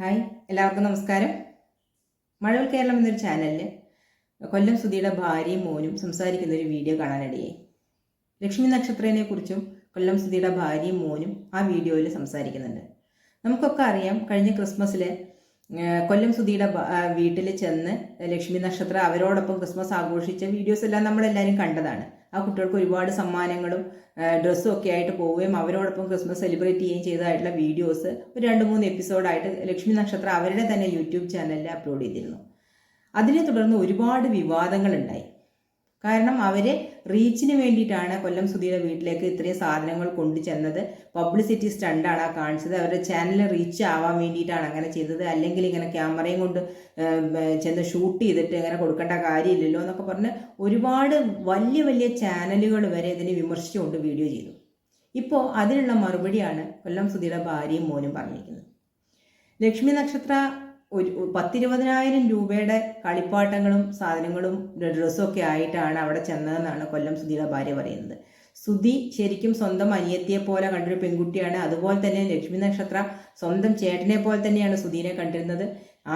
Hi എല്ലാവർക്കും നമസ്കാരം. മഴവിൽ കേരളം എന്നൊരു ചാനലിൽ കൊല്ലം സുധിയുടെ ഭാര്യയും മോനും സംസാരിക്കുന്ന ഒരു വീഡിയോ കാണാനിടയായി. ലക്ഷ്മി നക്ഷത്രനെ കുറിച്ചും കൊല്ലം സുധിയുടെ ഭാര്യയും മോനും ആ വീഡിയോയിൽ സംസാരിക്കുന്നുണ്ട്. നമുക്കൊക്കെ അറിയാം കഴിഞ്ഞ ക്രിസ്മസിൽ കൊല്ലം സുധിയുടെ വീട്ടിൽ ചെന്ന് ലക്ഷ്മി നക്ഷത്ര അവരോടൊപ്പം ക്രിസ്മസ് ആഘോഷിച്ച വീഡിയോസ് എല്ലാം നമ്മളെല്ലാവരും കണ്ടതാണ്. ആ കുട്ടികൾക്ക് ഒരുപാട് സമ്മാനങ്ങളും ഡ്രസ്സും ഒക്കെ ആയിട്ട് പോവുകയും അവരോടൊപ്പം ക്രിസ്മസ് സെലിബ്രേറ്റ് ചെയ്യുകയും ചെയ്തതായിട്ടുള്ള വീഡിയോസ് ഒരു രണ്ട് മൂന്ന് എപ്പിസോഡായിട്ട് ലക്ഷ്മി നക്ഷത്ര അവരുടെ തന്നെ യൂട്യൂബ് ചാനലിൽ അപ്ലോഡ് ചെയ്തിരുന്നു. അതിനെ തുടർന്ന് ഒരുപാട് വിവാദങ്ങളുണ്ടായി കാരണം അവർ റീച്ചിന് വേണ്ടിയിട്ടാണ് കൊല്ലം സുധിയുടെ വീട്ടിലേക്ക് ഇത്രയും സാധനങ്ങൾ കൊണ്ടു ചെന്നത് പബ്ലിസിറ്റി സ്റ്റണ്ടാണ് ആ കാണിച്ചത്. അവരുടെ ചാനൽ റീച്ച് ആവാൻ വേണ്ടിയിട്ടാണ് അങ്ങനെ ചെയ്തത്. അല്ലെങ്കിൽ ഇങ്ങനെ ക്യാമറയും കൊണ്ട് ചെന്ന് ഷൂട്ട് ചെയ്തിട്ട് ഇങ്ങനെ കൊടുക്കേണ്ട കാര്യമില്ലല്ലോ എന്നൊക്കെ പറഞ്ഞ് ഒരുപാട് വലിയ വലിയ ചാനലുകൾ വരെ ഇതിനെ വിമർശിച്ചുകൊണ്ട് വീഡിയോ ചെയ്തു. ഇപ്പോൾ അതിനുള്ള മറുപടിയാണ് കൊല്ലം സുധിയുടെ ഭാര്യയും മോനും പറഞ്ഞിരിക്കുന്നത്. ലക്ഷ്മി നക്ഷത്ര ഒരു പത്തിരുപതിനായിരം രൂപയുടെ കളിപ്പാട്ടങ്ങളും സാധനങ്ങളും ഡ്രസ്സും ഒക്കെ ആയിട്ടാണ് അവിടെ ചെന്നതെന്നാണ് കൊല്ലം സുധിയുടെ ഭാര്യ പറയുന്നത്. സുധി ശരിക്കും സ്വന്തം അനിയത്തിയെ പോലെ കണ്ടൊരു പെൺകുട്ടിയാണ്. അതുപോലെ തന്നെ ലക്ഷ്മി നക്ഷത്ര സ്വന്തം ചേട്ടനെ പോലെ തന്നെയാണ് സുധീനെ കണ്ടിരുന്നത്.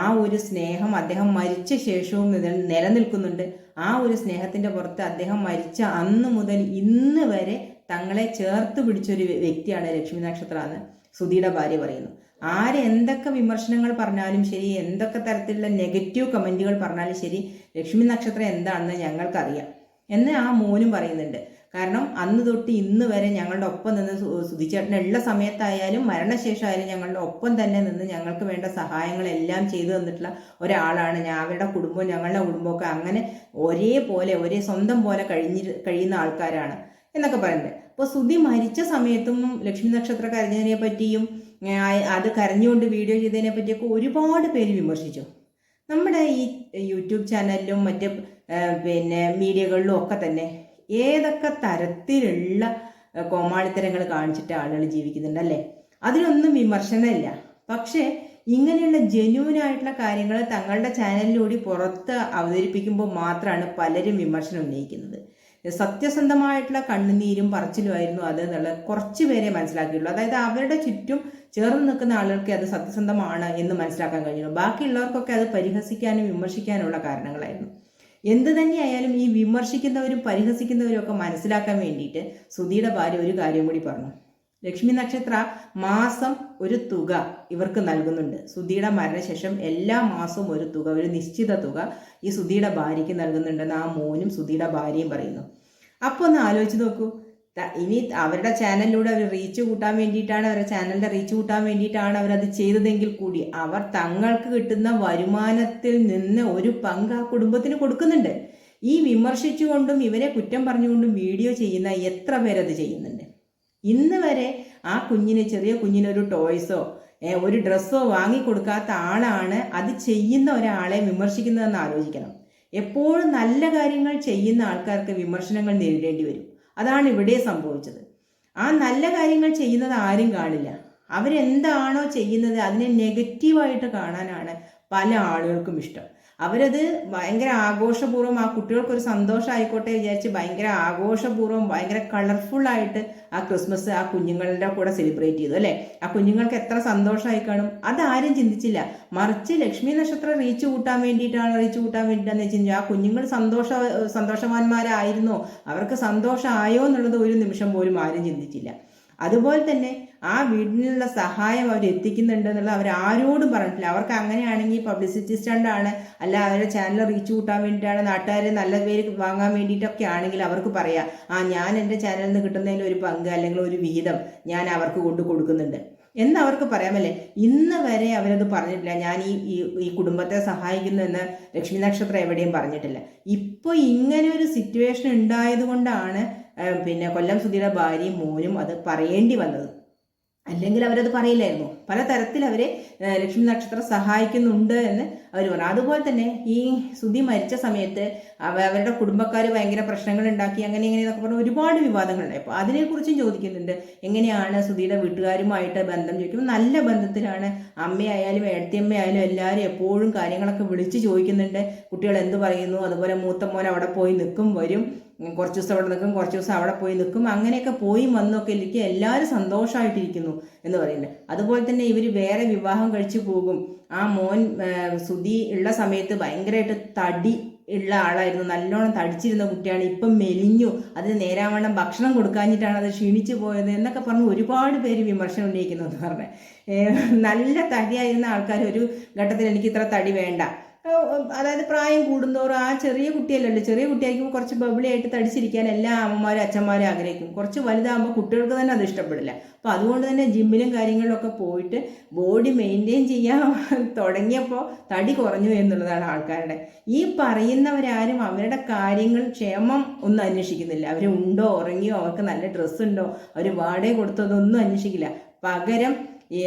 ആ ഒരു സ്നേഹം അദ്ദേഹം മരിച്ച ശേഷവും നിലനിൽക്കുന്നുണ്ട്. ആ ഒരു സ്നേഹത്തിന്റെ പുറത്ത് അദ്ദേഹം മരിച്ച അന്ന് മുതൽ ഇന്ന് വരെ തങ്ങളെ ചേർത്ത് പിടിച്ചൊരു വ്യക്തിയാണ് ലക്ഷ്മി നക്ഷത്ര എന്ന്. സുധിയുടെ ഭാര്യ പറയുന്നു. ആര് എന്തൊക്കെ വിമർശനങ്ങൾ പറഞ്ഞാലും ശരി എന്തൊക്കെ തരത്തിലുള്ള നെഗറ്റീവ് കമന്റുകൾ പറഞ്ഞാലും ശരി ലക്ഷ്മി നക്ഷത്രം എന്താണെന്ന് ഞങ്ങൾക്കറിയാം എന്ന് ആ മോനും പറയുന്നുണ്ട്. കാരണം അന്ന് തൊട്ട് ഇന്ന് വരെ ഞങ്ങളുടെ ഒപ്പം നിന്ന് സുധിച്ചേട്ടൻ ഉള്ള സമയത്തായാലും മരണശേഷമായാലും ഞങ്ങളുടെ ഒപ്പം തന്നെ നിന്ന് ഞങ്ങൾക്ക് വേണ്ട സഹായങ്ങളെല്ലാം ചെയ്തു തന്നിട്ടുള്ള ഒരാളാണ് ഞാൻ. അവരുടെ കുടുംബവും ഞങ്ങളുടെ കുടുംബമൊക്കെ അങ്ങനെ ഒരേപോലെ ഒരേ സ്വന്തം പോലെ കഴിഞ്ഞി കഴിയുന്ന ആൾക്കാരാണ് എന്നൊക്കെ പറയുന്നത് അപ്പോൾ സുധി മരിച്ച സമയത്തും ലക്ഷ്മി നക്ഷത്ര കരഞ്ഞതിനെ പറ്റിയും അത് കരഞ്ഞുകൊണ്ട് വീഡിയോ ചെയ്തതിനെ പറ്റിയൊക്കെ ഒരുപാട് പേര് വിമർശിച്ചു. നമ്മുടെ ഈ യൂട്യൂബ് ചാനലിലും മറ്റ് പിന്നെ മീഡിയകളിലും ഒക്കെ തന്നെ ഏതൊക്കെ തരത്തിലുള്ള കോമാളിത്തരങ്ങൾ കാണിച്ചിട്ട് ആളുകൾ ജീവിക്കുന്നുണ്ട് അല്ലേ? അതിനൊന്നും വിമർശനമില്ല. പക്ഷേ ഇങ്ങനെയുള്ള ജെന്യൂൻ ആയിട്ടുള്ള കാര്യങ്ങൾ തങ്ങളുടെ ചാനലിലൂടെ പുറത്ത് അവതരിപ്പിക്കുമ്പോൾ മാത്രമാണ് പലരും വിമർശനം ഉന്നയിക്കുന്നത്. സത്യസന്ധമായിട്ടുള്ള കണ്ണുനീരും പറച്ചിലുമായിരുന്നു അത് എന്നുള്ളത് കുറച്ച് പേരെ മനസ്സിലാക്കിയുള്ളൂ അതായത് അവരുടെ ചുറ്റും ചേർന്ന് നിൽക്കുന്ന ആളുകൾക്ക് അത് സത്യസന്ധമാണ് എന്ന് മനസ്സിലാക്കാൻ കഴിഞ്ഞുള്ളൂ ബാക്കിയുള്ളവർക്കൊക്കെ അത് പരിഹസിക്കാനും വിമർശിക്കാനുമുള്ള കാരണങ്ങളായിരുന്നു. എന്ത് തന്നെയായാലും ഈ വിമർശിക്കുന്നവരും പരിഹസിക്കുന്നവരും ഒക്കെ മനസ്സിലാക്കാൻ വേണ്ടിയിട്ട് സുധിയുടെ ഭാര്യ ഒരു കാര്യം കൂടി പറഞ്ഞു. ലക്ഷ്മി നക്ഷത്ര മാസം ഒരു തുക ഇവർക്ക് നൽകുന്നുണ്ട്. സുധിയുടെ മരണശേഷം എല്ലാ മാസവും ഒരു തുക ഒരു നിശ്ചിത തുക ഈ സുധിയുടെ ഭാര്യയ്ക്ക് നൽകുന്നുണ്ടെന്ന് ആ മോനും സുധിയുടെ ഭാര്യയും പറയുന്നു. അപ്പോൾ ഒന്ന് ആലോചിച്ച് നോക്കൂ. ഇനി അവരുടെ ചാനലിലൂടെ അവർ റീച്ച് കൂട്ടാൻ വേണ്ടിയിട്ടാണ് അവരുടെ ചാനലിന്റെ റീച്ച് കൂട്ടാൻ വേണ്ടിയിട്ടാണ് അവരത് ചെയ്തതെങ്കിൽ കൂടി അവർ തങ്ങൾക്ക് കിട്ടുന്ന വരുമാനത്തിൽ നിന്ന് ഒരു പങ്ക് ആ കുടുംബത്തിന് കൊടുക്കുന്നുണ്ട്. ഈ വിമർശിച്ചുകൊണ്ടും ഇവരെ കുറ്റം പറഞ്ഞുകൊണ്ടും വീഡിയോ ചെയ്യുന്ന എത്ര പേരത് ചെയ്യുന്നുണ്ട്? ഇന്ന് വരെ ആ കുഞ്ഞിന് ചെറിയ കുഞ്ഞിനൊരു ടോയ്സോ ഒരു ഡ്രസ്സോ വാങ്ങിക്കൊടുക്കാത്ത ആളാണ് അത് ചെയ്യുന്ന ഒരാളെ വിമർശിക്കുന്നതെന്ന് ആലോചിക്കണം. എപ്പോഴും നല്ല കാര്യങ്ങൾ ചെയ്യുന്ന ആൾക്കാർക്ക് വിമർശനങ്ങൾ നേരിടേണ്ടി വരും. അതാണ് ഇവിടെ സംഭവിച്ചത്. ആ നല്ല കാര്യങ്ങൾ ചെയ്യുന്നത് ആരും കാണില്ല. അവരെന്താണോ ചെയ്യുന്നത് അതിനെ നെഗറ്റീവായിട്ട് കാണാനാണ് പല ആളുകൾക്കും ഇഷ്ടം. അവരത് ഭയങ്കര ആഘോഷപൂർവം ആ കുട്ടികൾക്കൊരു സന്തോഷം ആയിക്കോട്ടെ വിചാരിച്ച് ഭയങ്കര ആഘോഷപൂർവം ഭയങ്കര കളർഫുൾ ആയിട്ട് ആ ക്രിസ്മസ് ആ കുഞ്ഞുങ്ങളുടെ കൂടെ സെലിബ്രേറ്റ് ചെയ്തു അല്ലേ? ആ കുഞ്ഞുങ്ങൾക്ക് എത്ര സന്തോഷമായി കാണും? അതാരും ചിന്തിച്ചില്ല. മറിച്ച് ലക്ഷ്മി നക്ഷത്രം റീച്ച് കൂട്ടാൻ വേണ്ടിയിട്ടാണ് റീച്ച് കൂട്ടാൻ വേണ്ടിയിട്ടാന്ന് വെച്ച് ആ കുഞ്ഞുങ്ങൾ സന്തോഷ സന്തോഷവാന്മാരായിരുന്നോ? അവർക്ക് സന്തോഷമായോ എന്നുള്ളത് ഒരു നിമിഷം പോലും ആരും ചിന്തിച്ചില്ല. അതുപോലെ തന്നെ ആ വീടിനുള്ള സഹായം അവർ എത്തിക്കുന്നുണ്ട് എന്നുള്ളത് അവർ ആരോടും പറഞ്ഞിട്ടില്ല. അവർക്ക് അങ്ങനെയാണെങ്കിൽ പബ്ലിസിറ്റി സ്റ്റണ്ടാണ് അല്ല അവരുടെ ചാനൽ റീച്ച് കൂട്ടാൻ വേണ്ടിയിട്ടാണ് നാട്ടുകാരെ നല്ല പേര് വാങ്ങാൻ വേണ്ടിയിട്ടൊക്കെ ആണെങ്കിൽ അവർക്ക് പറയാം. ആ ഞാൻ എന്റെ ചാനലിൽ നിന്ന് കിട്ടുന്നതിൽ ഒരു പങ്ക് അല്ലെങ്കിൽ ഒരു വിഹിതം ഞാൻ അവർക്ക് കൊണ്ടു കൊടുക്കുന്നുണ്ട്. എന്ന് അവർക്ക് പറയാമല്ലേ? ഇന്ന് വരെ അവരത് പറഞ്ഞിട്ടില്ല. ഞാൻ ഈ ഈ കുടുംബത്തെ സഹായിക്കുന്നു എന്ന് ലക്ഷ്മി നക്ഷത്രം എവിടെയും പറഞ്ഞിട്ടില്ല. ഇപ്പോൾ ഇങ്ങനെ ഒരു സിറ്റുവേഷൻ ഉണ്ടായത് കൊണ്ടാണ് പിന്നെ കൊല്ലം സുധിയുടെ ഭാര്യയും മോനും അത് പറയേണ്ടി വന്നത്. അല്ലെങ്കിൽ അവരത് പറയില്ലായിരുന്നു. പല തരത്തിൽ അവരെ ലക്ഷ്മി നക്ഷത്രം സഹായിക്കുന്നുണ്ട് എന്ന് അവർ പറഞ്ഞു. അതുപോലെ തന്നെ ഈ സുധി മരിച്ച സമയത്ത് അവരുടെ കുടുംബക്കാർ ഭയങ്കര പ്രശ്നങ്ങൾ ഉണ്ടാക്കി അങ്ങനെ ഇങ്ങനെ എന്നൊക്കെ പറഞ്ഞ ഒരുപാട് വിവാദങ്ങളുണ്ടായി അപ്പോൾ അതിനെക്കുറിച്ചും ചോദിക്കുന്നുണ്ട്. എങ്ങനെയാണ് സുധിയുടെ വീട്ടുകാരുമായിട്ട് ബന്ധം ചോദിക്കുമ്പോൾ നല്ല ബന്ധത്തിലാണ് അമ്മയായാലും ഏഴത്തിയമ്മയായാലും എല്ലാവരും എപ്പോഴും കാര്യങ്ങളൊക്കെ വിളിച്ച് ചോദിക്കുന്നുണ്ട്. കുട്ടികൾ എന്ത് പറയുന്നു? അതുപോലെ മൂത്ത മോൻ അവിടെ പോയി നിൽക്കും വരും. കുറച്ച് ദിവസം അവിടെ നിൽക്കും കുറച്ച് ദിവസം അവിടെ പോയി നിൽക്കും. അങ്ങനെയൊക്കെ പോയി വന്നൊക്കെ ഇരിക്കും എല്ലാവരും സന്തോഷമായിട്ടിരിക്കുന്നു എന്ന് പറയുന്നത്. അതുപോലെ തന്നെ ഇവർ വേറെ വിവാഹം കഴിച്ചു പോകും. ആ മോൻ സുതി ഉള്ള സമയത്ത് ഭയങ്കരമായിട്ട് തടി ഉള്ള ആളായിരുന്നു. നല്ലോണം തടിച്ചിരുന്ന കുട്ടിയാണ്. ഇപ്പം മെലിഞ്ഞു. അതിന് നേരാവണ്ണം ഭക്ഷണം കൊടുക്കാഞ്ഞിട്ടാണ് അത് ക്ഷീണിച്ചു പോയത് എന്നൊക്കെ പറഞ്ഞ് ഒരുപാട് പേര് വിമർശനം ഉന്നയിക്കുന്നു എന്ന് പറഞ്ഞത് നല്ല തടിയായിരുന്ന ആൾക്കാർ ഒരു ഘട്ടത്തിൽ എനിക്ക് ഇത്ര തടി വേണ്ട. അതായത് പ്രായം കൂടുന്നവരും ആ ചെറിയ കുട്ടിയല്ലല്ലോ ചെറിയ കുട്ടിയായിരിക്കും കുറച്ച് ബബിളിയായിട്ട് തടിച്ചിരിക്കാൻ എല്ലാ അമ്മമാരും അച്ഛന്മാരും ആഗ്രഹിക്കും. കുറച്ച് വലുതാകുമ്പോൾ കുട്ടികൾക്ക് തന്നെ അത് ഇഷ്ടപ്പെടില്ല. അപ്പോൾ അതുകൊണ്ട് തന്നെ ജിമ്മിലും കാര്യങ്ങളിലൊക്കെ പോയിട്ട് ബോഡി മെയിന്റെയിൻ ചെയ്യാൻ തുടങ്ങിയപ്പോൾ തടി കുറഞ്ഞു എന്നുള്ളതാണ് ആൾക്കാരുടെ. ഈ പറയുന്നവരാരും അവരുടെ കാര്യങ്ങൾ ക്ഷേമം ഒന്നും അന്വേഷിക്കുന്നില്ല. അവർ ഉണ്ടോ ഉറങ്ങിയോ അവർക്ക് നല്ല ഡ്രസ്സ് ഉണ്ടോ അവർ വാടക കൊടുത്തതൊന്നും അന്വേഷിക്കില്ല. പകരം ഈ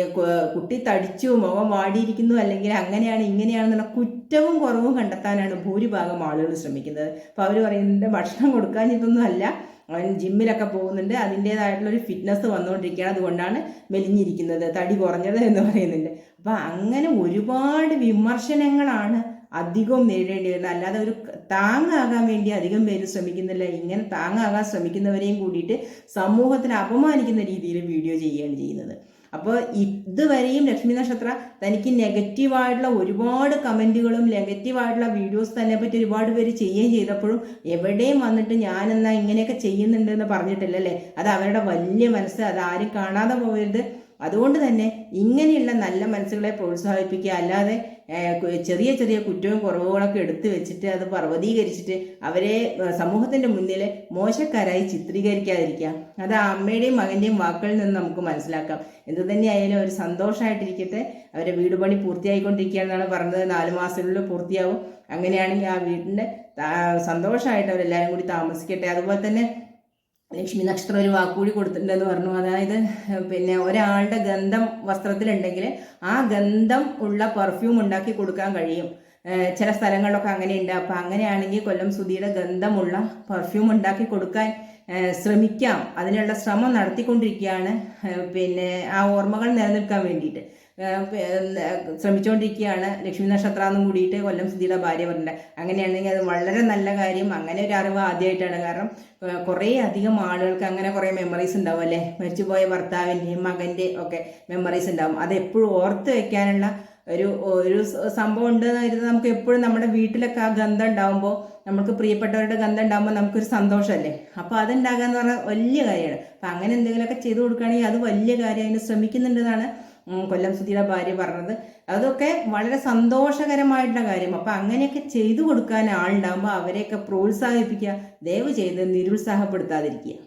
കുട്ടി തടിച്ചു മുഖം വാടിയിരിക്കുന്നു അല്ലെങ്കിൽ അങ്ങനെയാണ് ഇങ്ങനെയാണെന്നുള്ള കുറ്റവും കുറവും കണ്ടെത്താനാണ് ഭൂരിഭാഗം ആളുകൾ ശ്രമിക്കുന്നത്. അപ്പോൾ അവർ പറയുന്നത് ഭക്ഷണം കൊടുക്കാഞ്ഞിട്ടൊന്നും അല്ല. അവൻ ജിമ്മിലൊക്കെ പോകുന്നുണ്ട്. അതിന്റേതായിട്ടുള്ള ഒരു ഫിറ്റ്നസ് വന്നുകൊണ്ടിരിക്കുകയാണ്. അതുകൊണ്ടാണ് മെലിഞ്ഞിരിക്കുന്നത്. തടി കുറഞ്ഞത് എന്ന് പറയുന്നുണ്ട്. അപ്പോൾ അങ്ങനെ ഒരുപാട് വിമർശനങ്ങളാണ് അധികവും നേരിടേണ്ടി വരുന്നത്. അല്ലാതെ ഒരു താങ്ങാകാൻ വേണ്ടി അധികം പേര് ശ്രമിക്കുന്നില്ല. ഇങ്ങനെ താങ്ങാകാൻ ശ്രമിക്കുന്നവരെയും കൂടിയിട്ട് സമൂഹത്തിന് അപമാനിക്കുന്ന രീതിയിൽ വീഡിയോ ചെയ്യുകയാണ് ചെയ്യുന്നത്. അപ്പോൾ ഇതുവരെയും ലക്ഷ്മി നക്ഷത്ര തനിക്ക് നെഗറ്റീവായിട്ടുള്ള ഒരുപാട് കമന്റുകളും നെഗറ്റീവായിട്ടുള്ള വീഡിയോസ് തന്നെ പറ്റി ഒരുപാട് പേര് ചെയ്യുകയും ചെയ്തപ്പോഴും എവിടെയും വന്നിട്ട് ഞാനെന്നാ ഇങ്ങനെയൊക്കെ ചെയ്യുന്നുണ്ട് എന്ന് പറഞ്ഞിട്ടില്ലല്ലേ? അത് അവരുടെ വലിയ മനസ്സ് അത് ആരും കാണാതെ പോകരുത്. അതുകൊണ്ട് തന്നെ ഇങ്ങനെയുള്ള നല്ല മനസ്സുകളെ പ്രോത്സാഹിപ്പിക്കുക അല്ലാതെ ചെറിയ ചെറിയ കുറ്റവും കുറവുകളൊക്കെ എടുത്തു വെച്ചിട്ട് അത് പർവതീകരിച്ചിട്ട് അവരെ സമൂഹത്തിന്റെ മുന്നിൽ മോശക്കാരായി ചിത്രീകരിക്കാതിരിക്കുക. അത് അമ്മയുടെയും മകന്റെയും വാക്കുകളിൽ നിന്ന് നമുക്ക് മനസ്സിലാക്കാം. എന്തു തന്നെയായാലും അവർ സന്തോഷമായിട്ടിരിക്കട്ടെ അവരെ വീട് പണി പൂർത്തിയായിക്കൊണ്ടിരിക്കുകയാണെന്നാണ് പറഞ്ഞത്. നാല് മാസത്തിനുള്ളിൽ പൂർത്തിയാവും. അങ്ങനെയാണെങ്കിൽ ആ വീടിന്റെ സന്തോഷമായിട്ട് അവരെല്ലാവരും കൂടി താമസിക്കട്ടെ. അതുപോലെ തന്നെ ലക്ഷ്മി നക്ഷത്രം ഒരു വാക്കുകൂടി കൊടുത്തിട്ടുണ്ടെന്ന് പറഞ്ഞു. അതായത് പിന്നെ ഒരാളുടെ ഗന്ധം വസ്ത്രത്തിലുണ്ടെങ്കിൽ ആ ഗന്ധം ഉള്ള പെർഫ്യൂം ഉണ്ടാക്കി കൊടുക്കാൻ കഴിയും. ചില സ്ഥലങ്ങളിലൊക്കെ അങ്ങനെയുണ്ട്. അപ്പം അങ്ങനെയാണെങ്കിൽ കൊല്ലം സുധിയുടെ ഗന്ധമുള്ള പെർഫ്യൂം ഉണ്ടാക്കി കൊടുക്കാൻ ശ്രമിക്കാം. അതിനുള്ള ശ്രമം നടത്തിക്കൊണ്ടിരിക്കുകയാണ്. പിന്നെ ആ ഓർമ്മകൾ നിലനിൽക്കാൻ വേണ്ടിയിട്ട്. ശ്രമിച്ചുകൊണ്ടിരിക്കുകയാണ് ലക്ഷ്മി നക്ഷത്രം കൂടിയിട്ട് കൊല്ലം സുധിയുടെ ഭാര്യ പറഞ്ഞിട്ടുണ്ട് അങ്ങനെയാണെങ്കിൽ അത് വളരെ നല്ല കാര്യം. അങ്ങനെ ഒരു അറിവ് ആദ്യമായിട്ടാണ് കാരണം കുറേ അധികം ആളുകൾക്ക് അങ്ങനെ കുറേ മെമ്മറീസ് ഉണ്ടാവും അല്ലേ? മരിച്ചുപോയ ഭർത്താവിന്റെയും മകന്റെ ഒക്കെ മെമ്മറീസ് ഉണ്ടാവും. അത് എപ്പോഴും ഓർത്ത് വയ്ക്കാനുള്ള ഒരു ഒരു സംഭവം ഉണ്ട് എന്ന് കരുതുന്നത് നമുക്ക് എപ്പോഴും നമ്മുടെ വീട്ടിലൊക്കെ ആ ഗന്ധം ഉണ്ടാകുമ്പോൾ നമുക്ക് പ്രിയപ്പെട്ടവരുടെ ഗന്ധം ഉണ്ടാകുമ്പോൾ നമുക്കൊരു സന്തോഷമല്ലേ? അപ്പോൾ അതുണ്ടാകുക എന്ന് പറഞ്ഞാൽ വലിയ കാര്യമാണ്. അപ്പം അങ്ങനെ എന്തെങ്കിലുമൊക്കെ ചെയ്തു കൊടുക്കുകയാണെങ്കിൽ അത് വലിയ കാര്യം. അതിന് ശ്രമിക്കുന്നുണ്ടെന്നാണ് കൊല്ലം സുധിയുടെ ഭാര്യ പറഞ്ഞത്. അതൊക്കെ വളരെ സന്തോഷകരമായിട്ടുള്ള കാര്യം. അപ്പം അങ്ങനെയൊക്കെ ചെയ്തു കൊടുക്കാൻ ആളുണ്ടാകുമ്പോൾ അവരെയൊക്കെ പ്രോത്സാഹിപ്പിക്കുക ദയവ് ചെയ്ത് നിരുത്സാഹപ്പെടുത്താതിരിക്കുക.